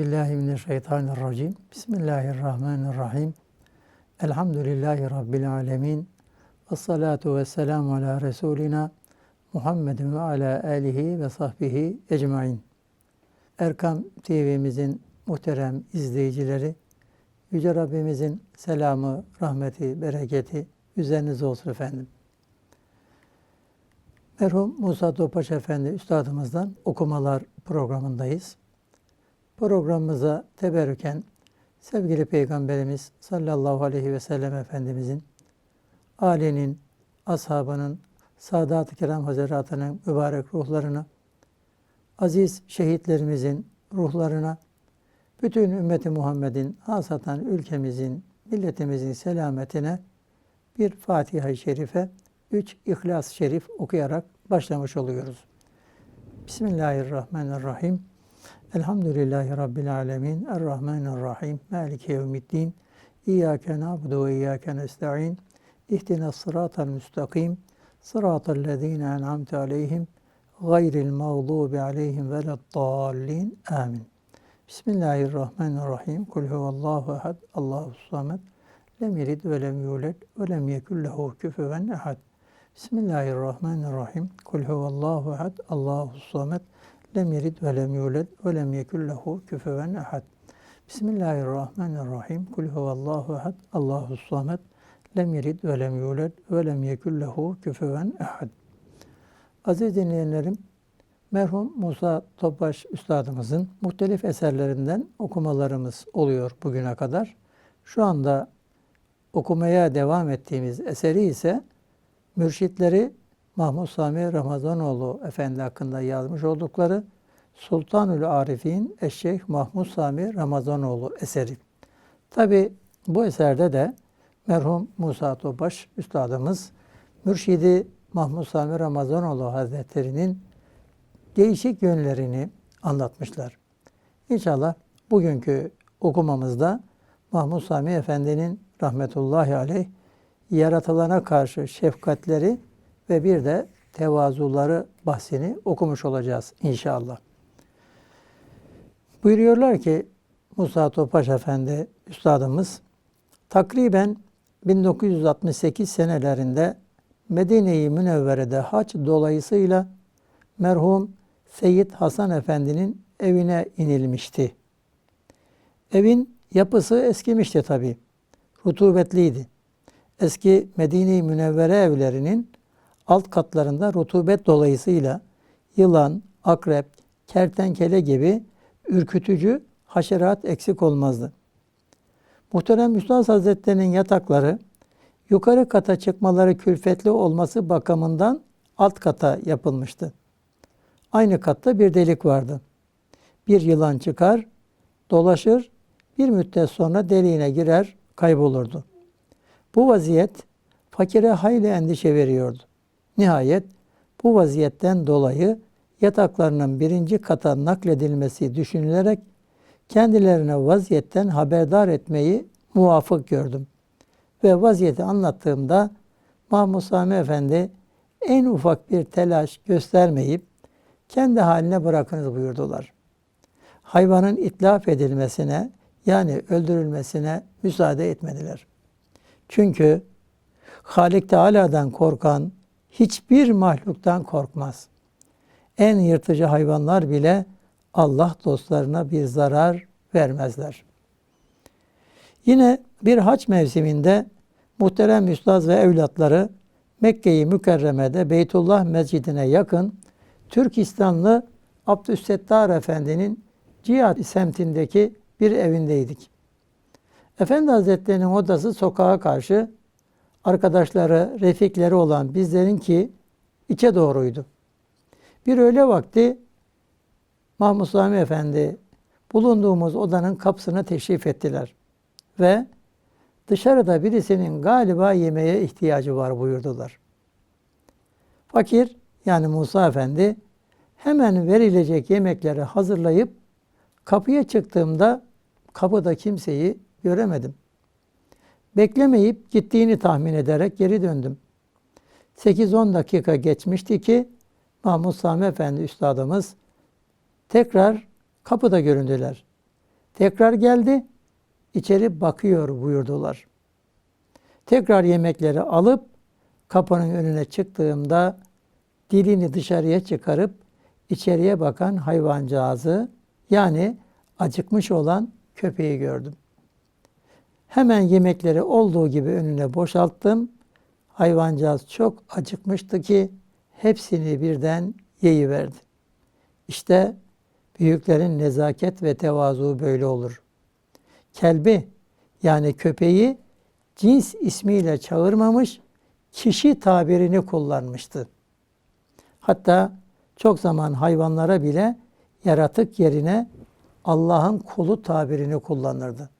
billahi mineşşeytanirracim. Bismillahirrahmanirrahim. Elhamdülillahi Rabbil alemin. Ve salatu ve selamu ala Resulina Muhammedin ve ala alihi ve sahbihi ecmain. Erkam TV'mizin muhterem izleyicileri, Yüce Rabbimizin selamı, rahmeti, bereketi üzerinize olsun efendim. Merhum Musa Topaş Efendi Üstadımızdan okumalar programındayız. Programımıza teberrüken sevgili Peygamberimiz sallallahu aleyhi ve sellem Efendimizin, âlinin, ashabının, Sadat-ı Kiram Hazretlerinin mübarek ruhlarına, aziz şehitlerimizin ruhlarına, bütün ümmeti Muhammed'in, hasatan ülkemizin, milletimizin selametine bir Fatiha-i Şerife, üç İhlas-ı Şerif okuyarak başlamış oluyoruz. Bismillahirrahmanirrahim. Elhamdülillahi Rabbil alemin. Errahmanirrahim. Maliki yevmiddin. İyyâke na'budu ve iyyâke nesta'in. İhdina sıratal müstakim. Sıratal lezîne en'amte aleyhim. Gayril mağdubi aleyhim veleddallin. Amin. Bismillahirrahmanirrahim. Kul huvallahu ehad. Allahu samed. Lem yelid ve lem yulad ve lem yekun lehu küfüven ehad. Bismillahirrahmanirrahim. Kul huvallahu ehad. Allahu samed. Lem yelid ve lem yulad ve lem yekun lehu küfüven ehad. Bismillahirrahmanirrahim. Kul huvallahu ehad. Allahu samed. Lem yelid ve lem yulad ve lem yekun lehu küfüven ehad. Aziz dinleyenlerim, merhum Musa Topbaş Üstadımızın muhtelif eserlerinden okumalarımız oluyor bugüne kadar. Şu anda okumaya devam ettiğimiz eseri ise mürşitleri Mahmud Sami Ramazanoğlu Efendi hakkında yazmış oldukları Sultanül Arifin Eşşeyh Mahmud Sami Ramazanoğlu eseri. Tabi bu eserde de merhum Musa Topaş Üstadımız mürşidi Mahmud Sami Ramazanoğlu Hazretleri'nin değişik yönlerini anlatmışlar. İnşallah bugünkü okumamızda Mahmud Sami Efendi'nin rahmetullahi aleyh yaratılana karşı şefkatleri ve bir de tevazuları bahsini okumuş olacağız inşallah. Buyuruyorlar ki Musa Topaş Efendi Üstadımız takriben 1968 senelerinde Medine-i Münevvere'de haç dolayısıyla merhum Seyyid Hasan Efendi'nin evine inilmişti. Evin yapısı eskimişti tabi. Rutubetliydi. Eski Medine-i Münevvere evlerinin alt katlarında rutubet dolayısıyla yılan, akrep, kertenkele gibi ürkütücü haşerat eksik olmazdı. Muhterem Üstad Hazretleri'nin yatakları yukarı kata çıkmaları külfetli olması bakımından alt kata yapılmıştı. Aynı katta bir delik vardı. Bir yılan çıkar, dolaşır, bir müddet sonra deliğine girer, kaybolurdu. Bu vaziyet fakire hayli endişe veriyordu. Nihayet bu vaziyetten dolayı yataklarının birinci kata nakledilmesi düşünülerek kendilerine vaziyetten haberdar etmeyi muvafık gördüm. Ve vaziyeti anlattığımda Mahmud Sami Efendi en ufak bir telaş göstermeyip kendi haline bırakınız buyurdular. Hayvanın itlaf edilmesine yani öldürülmesine müsaade etmediler. Çünkü Halik Teala'dan korkan hiçbir mahluktan korkmaz. En yırtıcı hayvanlar bile Allah dostlarına bir zarar vermezler. Yine bir haç mevsiminde muhterem üstaz ve evlatları Mekke-i Mükerreme'de Beytullah Mescidine yakın Türkistanlı Abdüssettar Efendi'nin Cihat semtindeki bir evindeydik. Efendi Hazretleri'nin odası sokağa karşı arkadaşları, refikleri olan bizlerin ki içe doğruydu. Bir öğle vakti Mahmud Sami Efendi bulunduğumuz odanın kapısına teşrif ettiler. Ve dışarıda birisinin galiba yemeğe ihtiyacı var buyurdular. Fakir yani Musa Efendi hemen verilecek yemekleri hazırlayıp kapıya çıktığımda kapıda kimseyi göremedim. Beklemeyip gittiğini tahmin ederek geri döndüm. 8-10 dakika geçmişti ki Mahmud Sami Efendi Üstadımız tekrar kapıda göründüler. Tekrar geldi, içeri bakıyor buyurdular. Tekrar yemekleri alıp kapının önüne çıktığımda dilini dışarıya çıkarıp içeriye bakan hayvancağızı yani acıkmış olan köpeği gördüm. Hemen yemekleri olduğu gibi önüne boşalttım. Hayvancağız çok acıkmıştı ki hepsini birden yeyiverdi. İşte büyüklerin nezaket ve tevazu böyle olur. Kelbi yani köpeği cins ismiyle çağırmamış, kişi tabirini kullanmıştı. Hatta çok zaman hayvanlara bile yaratık yerine Allah'ın kulu tabirini kullanırdı.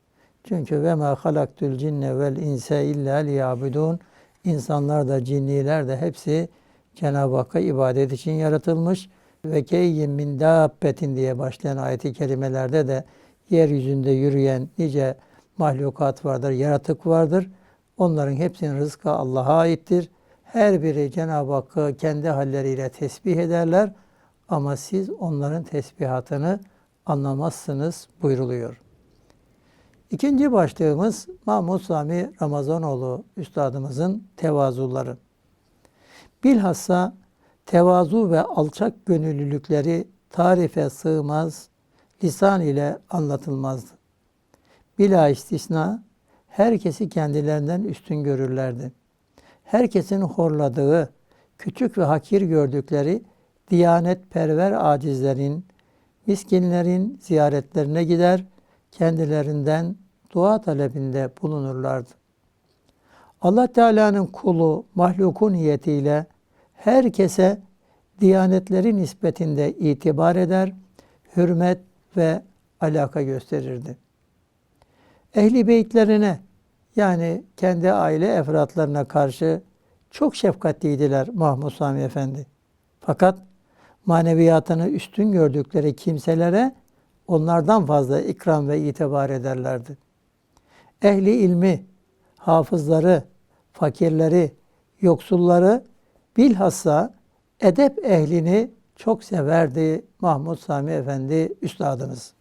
Çünkü ve ma halaktul cinne vel inse illa liyabudun. İnsanlar da cinniler de hepsi Cenab-ı Hakk'a ibadet için yaratılmış ve keyyin min dabbetin diye başlayan ayeti kerimelerde de yeryüzünde yürüyen nice mahlukat vardır, yaratık vardır. Onların hepsinin rızkı Allah'a aittir. Her biri Cenab-ı Hakk'ı kendi halleriyle tesbih ederler ama siz onların tesbihatını anlamazsınız buyruluyor. İkinci başlığımız Mahmud Sami Ramazanoğlu Üstadımızın tevazuları. Bilhassa tevazu ve alçak gönüllülükleri tarife sığmaz, lisan ile anlatılmazdı. Bila istisna herkesi kendilerinden üstün görürlerdi. Herkesin horladığı, küçük ve hakir gördükleri diyanetperver acizlerin, miskinlerin ziyaretlerine gider, kendilerinden dua talebinde bulunurlardı. Allah Teala'nın kulu mahlukun niyetiyle herkese diyanetleri nispetinde itibar eder, hürmet ve alaka gösterirdi. Ehli beytlerine yani kendi aile efratlarına karşı çok şefkatliydiler Mahmud Sami Efendi. Fakat maneviyatını üstün gördükleri kimselere onlardan fazla ikram ve itibar ederlerdi. Ehli ilmi, hafızları, fakirleri, yoksulları bilhassa edep ehlini çok severdi Mahmud Sami Efendi üstadımız.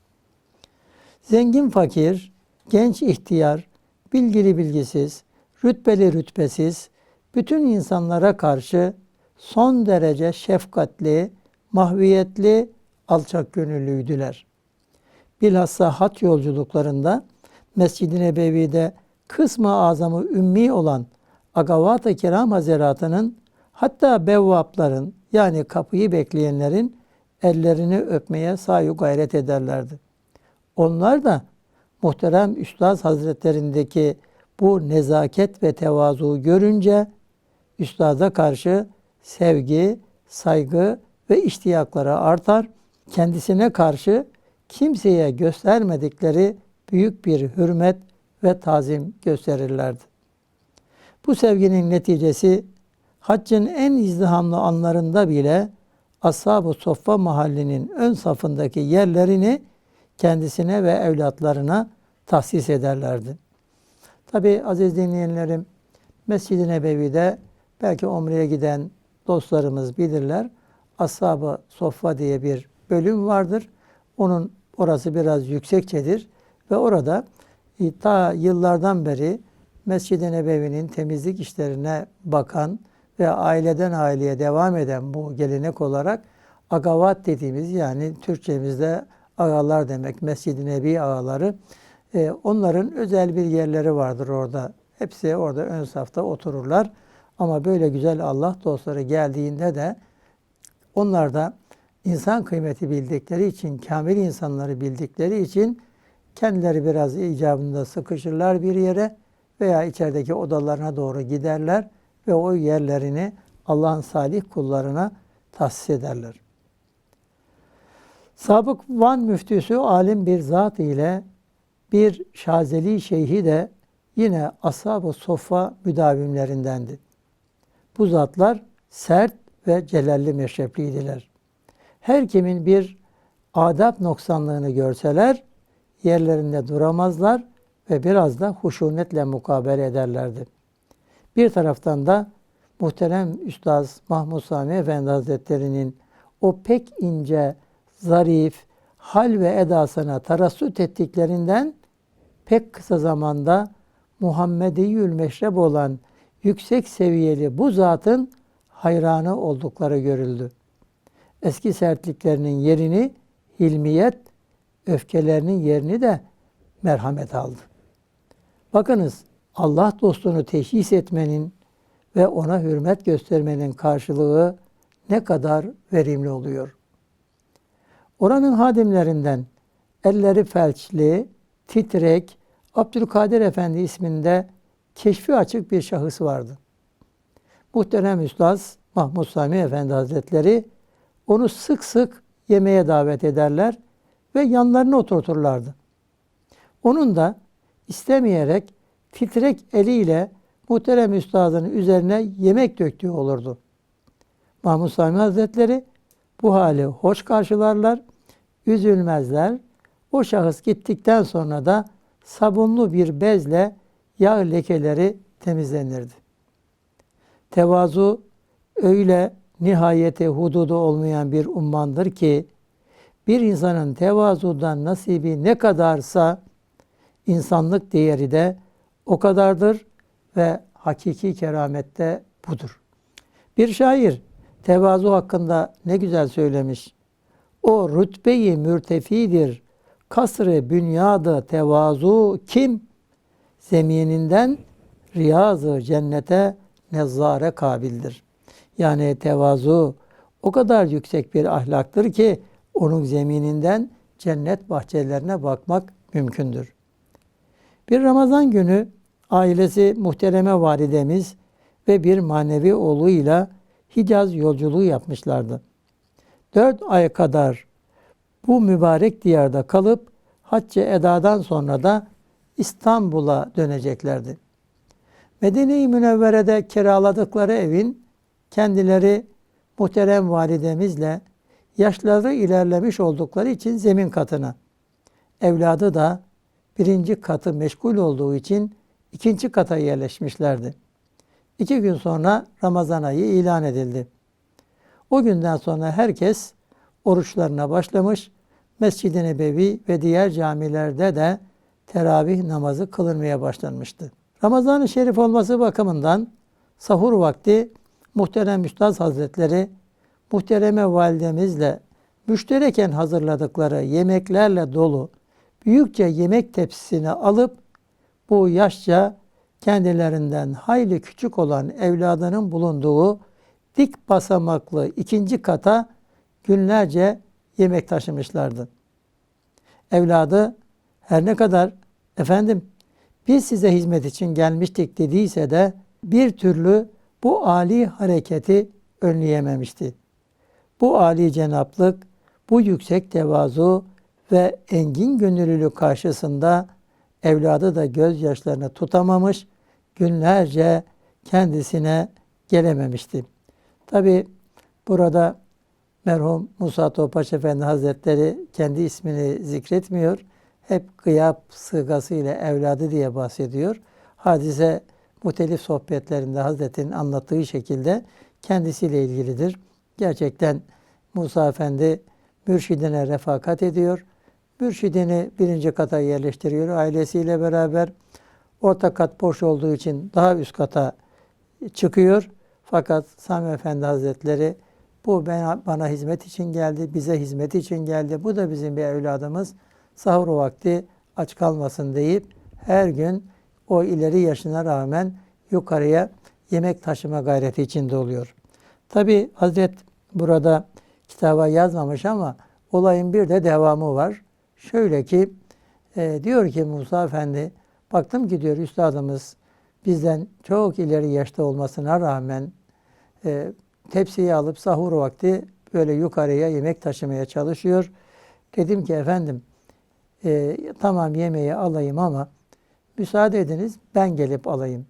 Zengin fakir, genç ihtiyar, bilgili bilgisiz, rütbeli rütbesiz, bütün insanlara karşı son derece şefkatli, mahviyetli, alçak gönüllüydüler. Bilhassa hat yolculuklarında Mescid-i Nebevi'de kısmı azamı ümmi olan Agavat-ı Kiram Hazretleri'nin hatta bevvapların yani kapıyı bekleyenlerin ellerini öpmeye sayu gayret ederlerdi. Onlar da muhterem Üstaz Hazretlerindeki bu nezaket ve tevazu görünce Üstad'a karşı sevgi, saygı ve iştiyakları artar. Kendisine karşı kimseye göstermedikleri büyük bir hürmet ve tazim gösterirlerdi. Bu sevginin neticesi haccın en izdihamlı anlarında bile Ashab-ı Soffa mahallinin ön safındaki yerlerini kendisine ve evlatlarına tahsis ederlerdi. Tabi aziz dinleyenlerim Mescid-i Nebevi'de belki umreye giden dostlarımız bilirler. Ashab-ı Soffa diye bir bölüm vardır. Onun orası biraz yüksekçedir ve orada e, ta yıllardan beri Mescid-i Nebevi'nin temizlik işlerine bakan ve aileden aileye devam eden bu gelenek olarak agavat dediğimiz yani Türkçemizde ağalar demek, Mescid-i Nebi ağaları. E, onların özel bir yerleri vardır orada. Hepsi orada ön safta otururlar. Ama böyle güzel Allah dostları geldiğinde de onlar da insan kıymeti bildikleri için, kamil insanları bildikleri için kendileri biraz icabında sıkışırlar bir yere veya içerideki odalarına doğru giderler ve o yerlerini Allah'ın salih kullarına tahsis ederler. Sabık Van müftüsü alim bir zat ile bir Şazeli şeyhi de yine Ashab-ı Soffa müdavimlerindendi. Bu zatlar sert ve celalli meşrepliydiler. Her kimin bir adab noksanlığını görseler yerlerinde duramazlar ve biraz da huşunetle mukabele ederlerdi. Bir taraftan da muhterem Üstaz Mahmud Sami Efendi Hazretleri'nin o pek ince, zarif, hal ve edasına tarassut ettiklerinden pek kısa zamanda Muhammediyül meşrep olan yüksek seviyeli bu zatın hayranı oldukları görüldü. Eski sertliklerinin yerini hilmiyet, öfkelerinin yerini de merhamet aldı. Bakınız Allah dostunu teşhis etmenin ve ona hürmet göstermenin karşılığı ne kadar verimli oluyor. Oranın hadimlerinden elleri felçli, titrek, Abdülkadir Efendi isminde keşfi açık bir şahıs vardı. Muhterem Üstad Mahmud Sami Efendi Hazretleri onu sık sık yemeğe davet ederler ve yanlarına oturturlardı. Onun da istemeyerek titrek eliyle muhterem üstadın üzerine yemek döktüğü olurdu. Mahmud Sami Hazretleri bu hali hoş karşılarlar, üzülmezler. O şahıs gittikten sonra da sabunlu bir bezle yağ lekeleri temizlenirdi. Tevazu öyle nihayete hududu olmayan bir ummandır ki bir insanın tevazudan nasibi ne kadarsa insanlık değeri de o kadardır ve hakiki keramette budur. Bir şair tevazu hakkında ne güzel söylemiş. O rütbeyi mürtefidir. Kasrı bünyadı tevazu kim? Zemininden riyazı cennete nezzare kabildir. Yani tevazu o kadar yüksek bir ahlaktır ki onun zemininden cennet bahçelerine bakmak mümkündür. Bir Ramazan günü ailesi muhtereme validemiz ve bir manevi oğluyla Hicaz yolculuğu yapmışlardı. Dört ay kadar bu mübarek diyarda kalıp Hacce Eda'dan sonra da İstanbul'a döneceklerdi. Medine-i Münevvere'de kiraladıkları evin kendileri muhterem validemizle yaşları ilerlemiş oldukları için zemin katına, evladı da birinci katı meşgul olduğu için ikinci kata yerleşmişlerdi. İki gün sonra Ramazan ayı ilan edildi. O günden sonra herkes oruçlarına başlamış, Mescid-i Nebevi ve diğer camilerde de teravih namazı kılınmaya başlanmıştı. Ramazan-ı Şerif olması bakımından sahur vakti muhterem Üstad Hazretleri muhtereme validemizle müştereken hazırladıkları yemeklerle dolu büyükçe yemek tepsisini alıp bu yaşça kendilerinden hayli küçük olan evladının bulunduğu dik basamaklı ikinci kata günlerce yemek taşımışlardı. Evladı her ne kadar efendim biz size hizmet için gelmiştik dediyse de bir türlü bu ali hareketi önleyememişti. Bu ali cenaplık, bu yüksek tevazu ve engin gönüllülük karşısında evladı da gözyaşlarını tutamamış, günlerce kendisine gelememişti. Tabi burada merhum Musa Topaş Efendi Hazretleri kendi ismini zikretmiyor. Hep gıyap sığgası ile evladı diye bahsediyor. Hadise muhtelif sohbetlerinde Hazretin anlattığı şekilde kendisiyle ilgilidir. Gerçekten Musa Efendi mürşidine refakat ediyor. Mürşidini birinci kata yerleştiriyor ailesiyle beraber. Orta kat boş olduğu için daha üst kata çıkıyor. Fakat Sami Efendi Hazretleri bu bana hizmet için geldi, bize hizmet için geldi. Bu da bizim bir evladımız. Sahur vakti aç kalmasın deyip her gün o ileri yaşına rağmen yukarıya yemek taşıma gayreti içinde oluyor. Tabi Hazret burada kitaba yazmamış ama olayın bir de devamı var. Şöyle ki e, diyor ki Musa Efendi baktım ki diyor üstadımız bizden çok ileri yaşta olmasına rağmen e, tepsiyi alıp sahur vakti böyle yukarıya yemek taşımaya çalışıyor. Dedim ki efendim e, tamam yemeği alayım ama müsaade ediniz ben gelip alayım.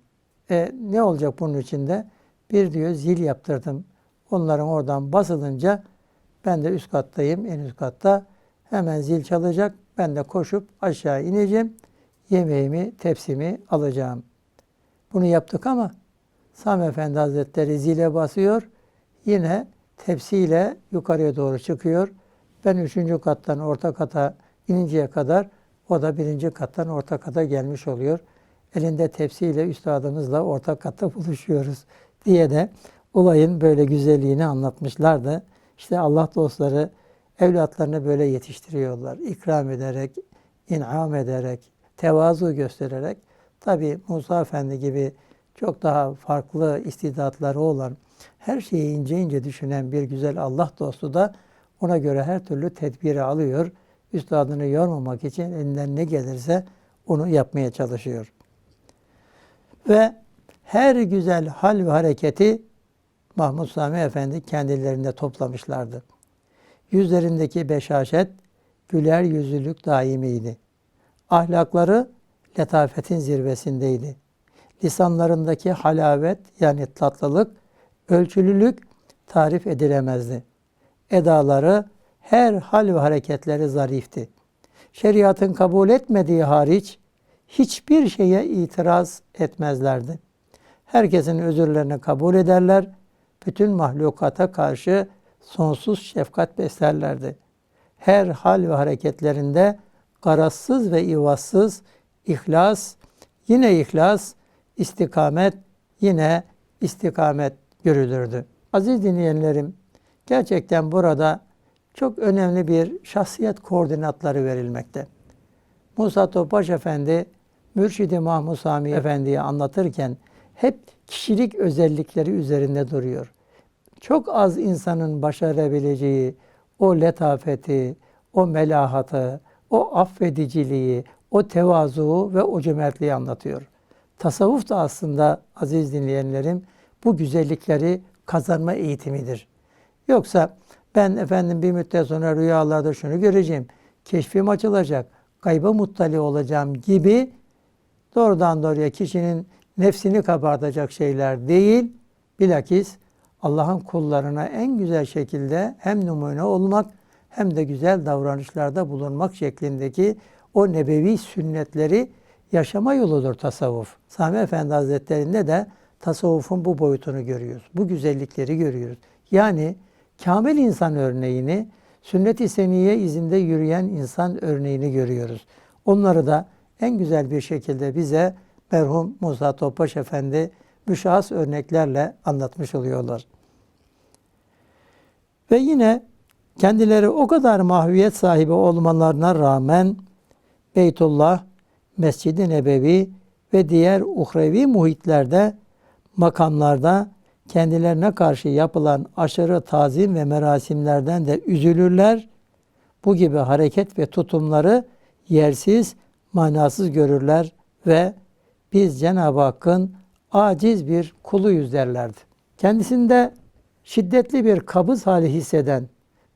E, ne olacak bunun içinde? Bir diyor zil yaptırdım. Onların oradan basılınca ben de üst kattayım, en üst katta. Hemen zil çalacak. Ben de koşup aşağı ineceğim. Yemeğimi, tepsimi alacağım. Bunu yaptık ama Sami Efendi Hazretleri zile basıyor. Yine tepsiyle yukarıya doğru çıkıyor. Ben üçüncü kattan orta kata ininceye kadar o da birinci kattan orta kata gelmiş oluyor. Elinde tepsiyle üstadımızla orta katta buluşuyoruz diye de olayın böyle güzelliğini anlatmışlardı. İşte Allah dostları evlatlarını böyle yetiştiriyorlar. İkram ederek, inam ederek, tevazu göstererek. Tabi Musa Efendi gibi çok daha farklı istidatları olan, her şeyi ince ince düşünen bir güzel Allah dostu da ona göre her türlü tedbiri alıyor. Üstadını yormamak için elinden ne gelirse onu yapmaya çalışıyor. Ve her güzel hal ve hareketi Mahmud Sami Efendi kendilerinde toplamışlardı. Yüzlerindeki beşaşet, güler yüzlülük daimiydi. Ahlakları letafetin zirvesindeydi. Lisanlarındaki halavet yani tatlılık, ölçülülük tarif edilemezdi. Edaları, her hal ve hareketleri zarifti. Şeriatın kabul etmediği hariç hiçbir şeye itiraz etmezlerdi. Herkesin özürlerini kabul ederler, bütün mahlukata karşı sonsuz şefkat beslerlerdi. Her hal ve hareketlerinde garazsız ve ivazsız ihlas, yine ihlas, istikamet, yine istikamet görülürdü. Aziz dinleyenlerim, gerçekten burada çok önemli bir şahsiyet koordinatları verilmekte. Musa Topbaş Efendi, Mürşidi Mahmud Sami Efendi'yi anlatırken hep kişilik özellikleri üzerinde duruyor. Çok az insanın başarabileceği o letafeti, o melahatı, o affediciliği, o tevazuu ve o cömertliği anlatıyor. Tasavvuf da aslında aziz dinleyenlerim bu güzellikleri kazanma eğitimidir. Yoksa ben efendim bir müddet sonra rüyalarda şunu göreceğim, keşfim açılacak, kayba muttali olacağım gibi doğrudan doğruya kişinin nefsini kabartacak şeyler değil, bilakis Allah'ın kullarına en güzel şekilde hem numune olmak hem de güzel davranışlarda bulunmak şeklindeki o nebevi sünnetleri yaşama yoludur tasavvuf. Sami Efendi Hazretleri'nde de tasavvufun bu boyutunu görüyoruz. Bu güzellikleri görüyoruz. Yani kamil insan örneğini, sünnet-i seniye izinde yürüyen insan örneğini görüyoruz. Onları da en güzel bir şekilde bize merhum Musa Topbaş Efendi müşahhas örneklerle anlatmış oluyorlar. Ve yine kendileri o kadar mahviyet sahibi olmalarına rağmen Beytullah, Mescid-i Nebevi ve diğer uhrevi muhitlerde, makamlarda kendilerine karşı yapılan aşırı tazim ve merasimlerden de üzülürler. Bu gibi hareket ve tutumları yersiz, manasız görürler ve biz Cenab-ı Hakk'ın aciz bir kuluyuz derlerdi. Kendisinde şiddetli bir kabız hali hisseden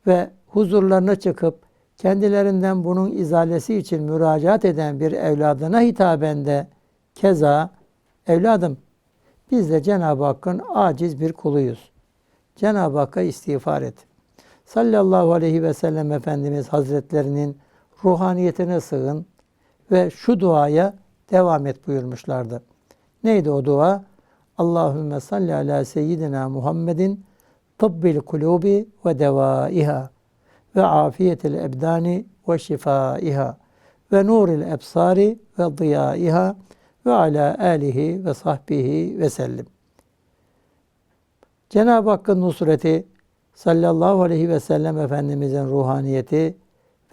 ve huzurlarına çıkıp kendilerinden bunun izalesi için müracaat eden bir evladına hitaben de keza evladım biz de Cenab-ı Hakk'ın aciz bir kuluyuz. Cenab-ı Hakk'a istiğfar et. Sallallahu aleyhi ve sellem Efendimiz Hazretlerinin ruhaniyetine sığın ve şu duaya devam et buyurmuşlardı. Neydi o dua? Allahümme salli ala seyyidina Muhammedin tabbil kulubi ve devaiha ve afiyetil ebdani ve şifaiha ve nuril ebsari ve diyaiha ve ala alihi ve sahbihi ve sellim. Cenab-ı Hakk'ın nusreti, sallallahu aleyhi ve sellem Efendimizin ruhaniyeti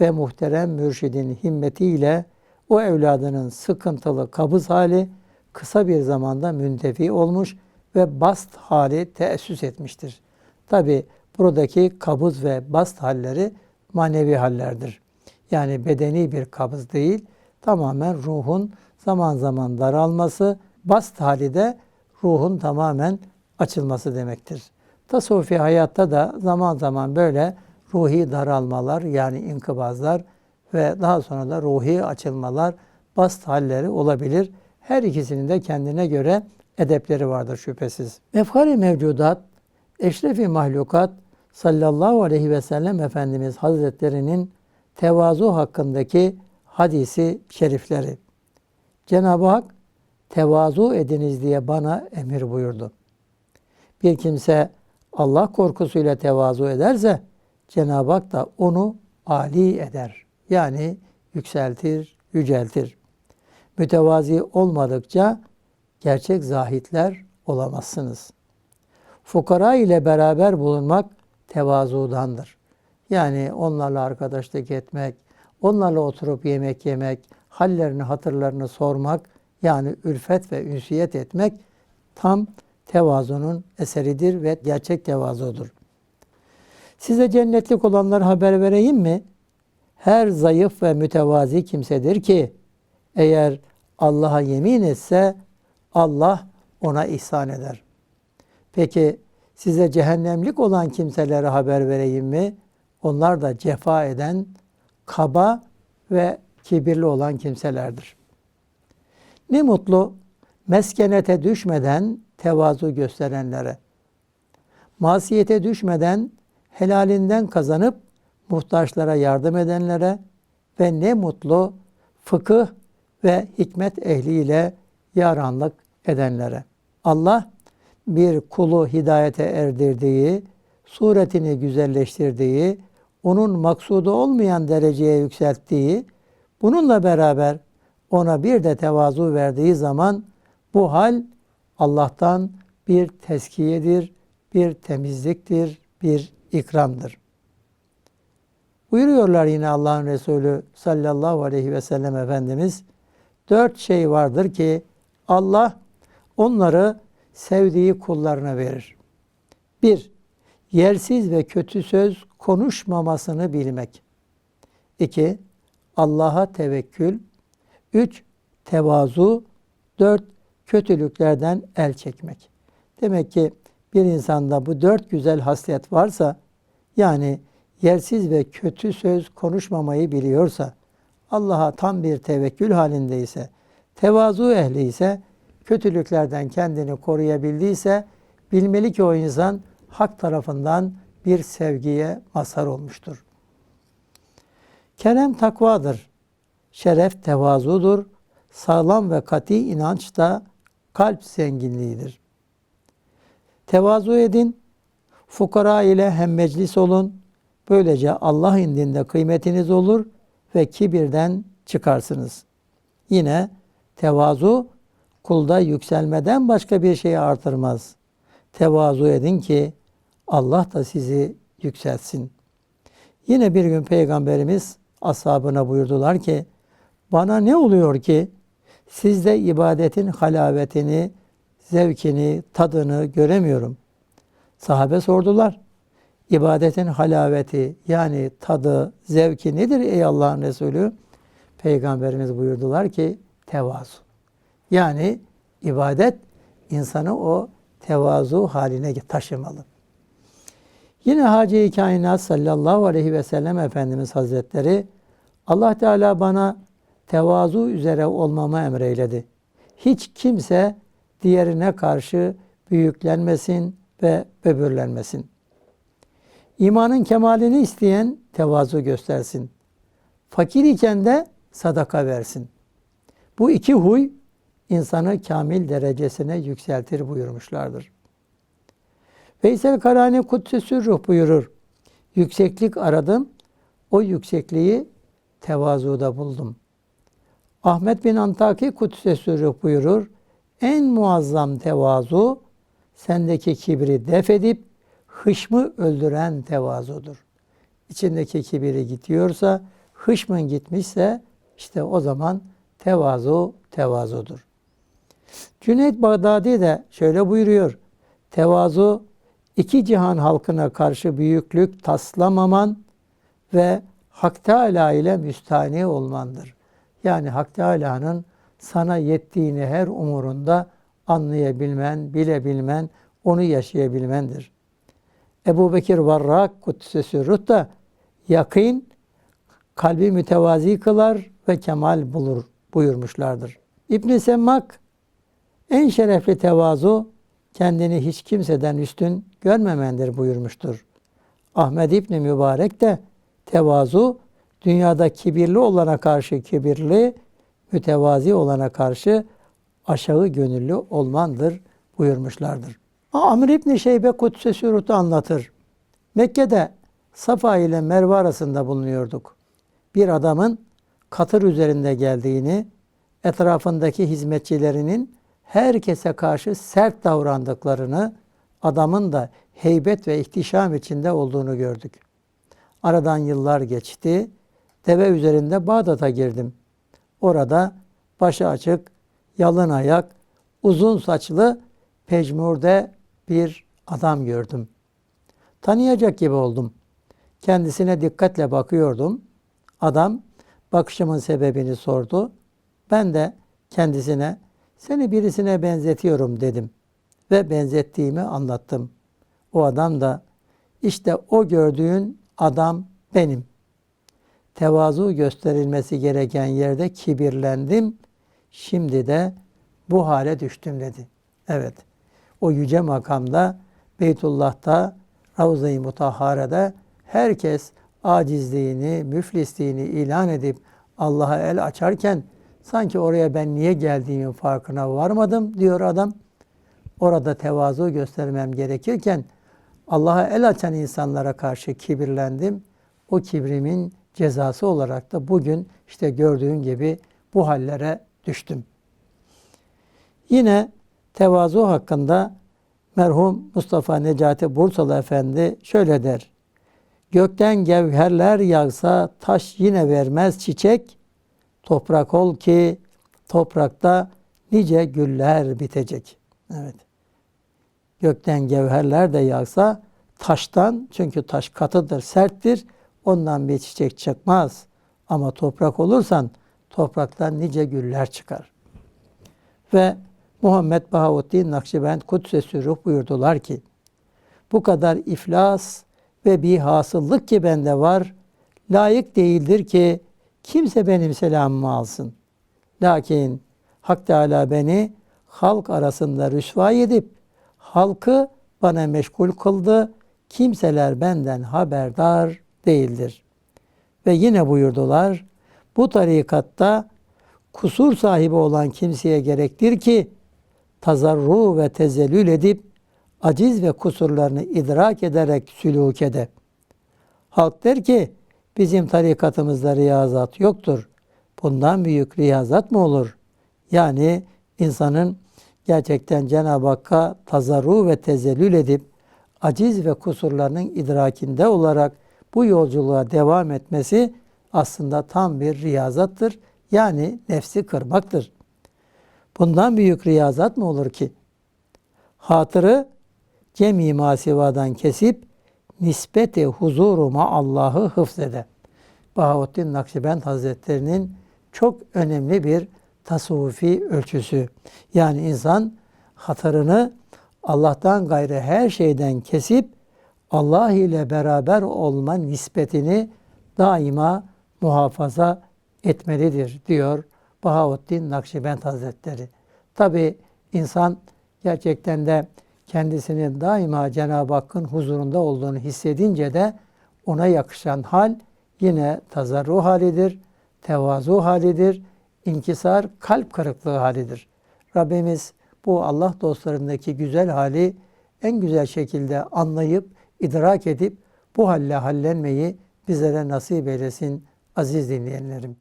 ve muhterem mürşidin himmetiyle o evladının sıkıntılı kabız hali kısa bir zamanda müntefi olmuş ve bast hali teessüs etmiştir. Tabi buradaki kabız ve bast halleri manevi hallerdir. Yani bedeni bir kabız değil, tamamen ruhun zaman zaman daralması, bast hali de ruhun tamamen açılması demektir. Tasavvufi hayatta da zaman zaman böyle ruhi daralmalar yani inkıbazlar ve daha sonra da ruhi açılmalar, bast halleri olabilir. Her ikisinin de kendine göre edepleri vardır şüphesiz. Mefkari mevcudat, eşrefi mahlukat sallallahu aleyhi ve sellem Efendimiz Hazretlerinin tevazu hakkındaki hadisi şerifleri. Cenab-ı Hak tevazu ediniz diye bana emir buyurdu. Bir kimse Allah korkusuyla tevazu ederse Cenab-ı Hak da onu ali eder. Yani yükseltir, yüceltir. Mütevazi olmadıkça gerçek zahitler olamazsınız. Fukara ile beraber bulunmak tevazudandır. Yani onlarla arkadaşlık etmek, onlarla oturup yemek yemek, hallerini, hatırlarını sormak, yani ülfet ve ünsiyet etmek tam tevazunun eseridir ve gerçek tevazudur. Size cennetlik olanları haber vereyim mi? Her zayıf ve mütevazi kimsedir ki eğer Allah'a yemin etse Allah ona ihsan eder. Peki size cehennemlik olan kimselere haber vereyim mi? Onlar da cefa eden, kaba ve kibirli olan kimselerdir. Ne mutlu meskenete düşmeden tevazu gösterenlere. Masiyete düşmeden helalinden kazanıp muhtaçlara yardım edenlere ve ne mutlu fıkıh ve hikmet ehliyle yaranlık edenlere. Allah bir kulu hidayete erdirdiği, suretini güzelleştirdiği, onun maksudu olmayan dereceye yükselttiği, bununla beraber ona bir de tevazu verdiği zaman bu hal Allah'tan bir teskiyedir, bir temizliktir, bir ikramdır. Buyuruyorlar yine Allah'ın Resulü sallallahu aleyhi ve sellem Efendimiz, dört şey vardır ki Allah onları sevdiği kullarına verir. Bir, yersiz ve kötü söz konuşmamasını bilmek. İki, Allah'a tevekkül. Üç, tevazu. Dört, kötülüklerden el çekmek. Demek ki bir insanda bu dört güzel haslet varsa, yani yersiz ve kötü söz konuşmamayı biliyorsa, Allah'a tam bir tevekkül halindeyse, tevazu ehli ise, kötülüklerden kendini koruyabildiyse, bilmeli ki o insan hak tarafından bir sevgiye mazhar olmuştur. Kerem takvadır. Şeref tevazudur. Sağlam ve kati inanç da kalp zenginliğidir. Tevazu edin, fukara ile hem meclis olun. Böylece Allah indinde kıymetiniz olur ve kibirden çıkarsınız. Yine tevazu kulda yükselmeden başka bir şeyi artırmaz. Tevazu edin ki Allah da sizi yükseltsin. Yine bir gün Peygamberimiz ashabına buyurdular ki, bana ne oluyor ki sizde ibadetin halavetini, zevkini, tadını göremiyorum. Sahabe sordular. İbadetin halaveti yani tadı, zevki nedir ey Allah'ın Resulü? Peygamberimiz buyurdular ki tevazu. Yani ibadet insanı o tevazu haline taşımalı. Yine Hacı-i Kainat sallallahu aleyhi ve sellem Efendimiz Hazretleri Allah Teala bana tevazu üzere olmamı emreyledi. Hiç kimse diğerine karşı büyüklenmesin ve böbürlenmesin. İmanın kemalini isteyen tevazu göstersin. Fakir iken de sadaka versin. Bu iki huy insanı kamil derecesine yükseltir buyurmuşlardır. Veysel Karani Kudüs Sürruh buyurur. Yükseklik aradım, o yüksekliği tevazuda buldum. Ahmet bin Antaki Kudüs Sürruh buyurur. En muazzam tevazu sendeki kibri def edip hışmı öldüren tevazudur. İçindeki kibiri gidiyorsa, hışmın gitmişse işte o zaman tevazu tevazudur. Cüneyt Bağdadi de şöyle buyuruyor. Tevazu iki cihan halkına karşı büyüklük taslamaman ve Hak Teala ile müstahni olmandır. Yani Hak Teala'nın sana yettiğini her umurunda anlayabilmen, bilebilmen, onu yaşayabilmendir. Ebu Bekir Varrak Kuddisesi Ruh da yakın kalbi mütevazi kılar ve kemal bulur buyurmuşlardır. İbn Semmak en şerefli tevazu kendini hiç kimseden üstün görmemendir buyurmuştur. Ahmed İbni Mübarek de tevazu dünyada kibirli olana karşı kibirli, mütevazi olana karşı aşağı gönüllü olmandır buyurmuşlardır. Amr İbni Şeybe Kudüs'e Sürut'u anlatır. Mekke'de Safa ile Merve arasında bulunuyorduk. Bir adamın katır üzerinde geldiğini, etrafındaki hizmetçilerinin herkese karşı sert davrandıklarını, adamın da heybet ve ihtişam içinde olduğunu gördük. Aradan yıllar geçti. Deve üzerinde Bağdat'a girdim. Orada başı açık, yalın ayak, uzun saçlı, pejmurde bir adam gördüm. Tanıyacak gibi oldum. Kendisine dikkatle bakıyordum. Adam bakışımın sebebini sordu. Ben de kendisine seni birisine benzetiyorum dedim ve benzettiğimi anlattım. O adam da işte o gördüğün adam benim. Tevazu gösterilmesi gereken yerde kibirlendim. Şimdi de bu hale düştüm dedi. Evet. O yüce makamda Beytullah'ta Ravza-i Mutahhare'de herkes acizliğini, müflisliğini ilan edip Allah'a el açarken sanki oraya ben niye geldiğimin farkına varmadım diyor adam. Orada tevazu göstermem gerekirken Allah'a el açan insanlara karşı kibirlendim. O kibrimin cezası olarak da bugün işte gördüğün gibi bu hallere düştüm. Yine tevazu hakkında merhum Mustafa Necati Bursalı Efendi şöyle der. Gökten gevherler yağsa taş yine vermez çiçek. Toprak ol ki toprakta nice güller bitecek. Evet. Gökten gevherler de yağsa taştan çünkü taş katıdır, serttir. Ondan bir çiçek çıkmaz. Ama toprak olursan topraktan nice güller çıkar. Ve Muhammed Bahavuddin Nakşibend Kudsesi Ruh buyurdular ki bu kadar iflas ve bir hasıllık ki bende var layık değildir ki kimse benim selamımı alsın. Lakin Hak Teala beni halk arasında rüsva edip halkı bana meşgul kıldı. Kimseler benden haberdar değildir. Ve yine buyurdular, bu tarikatta kusur sahibi olan kimseye gerektir ki tazarru ve tezellül edip aciz ve kusurlarını idrak ederek sülûk ede. Halk der ki bizim tarikatımızda riyazat yoktur. Bundan büyük riyazat mı olur? Yani insanın gerçekten Cenab-ı Hakk'a tazarru ve tezellül edip aciz ve kusurlarının idrakinde olarak bu yolculuğa devam etmesi aslında tam bir riyazattır. Yani nefsi kırmaktır. Bundan büyük riyazat mı olur ki? Hatırı cemi masivadan kesip nispeti huzuru ma Allah'ı hıfzede. Bahavuddin Nakşibend Hazretleri'nin çok önemli bir tasavvufi ölçüsü. Yani insan hatırını Allah'tan gayrı her şeyden kesip Allah ile beraber olma nispetini daima muhafaza etmelidir diyor Bahavuddin Nakşibend Hazretleri. Tabi insan gerçekten de kendisinin daima Cenab-ı Hakk'ın huzurunda olduğunu hissedince de ona yakışan hal yine tazarru halidir, tevazu halidir, inkisar, kalp kırıklığı halidir. Rabbimiz bu Allah dostlarındaki güzel hali en güzel şekilde anlayıp, idrak edip bu halle hallenmeyi bizlere nasip eylesin aziz dinleyenlerim.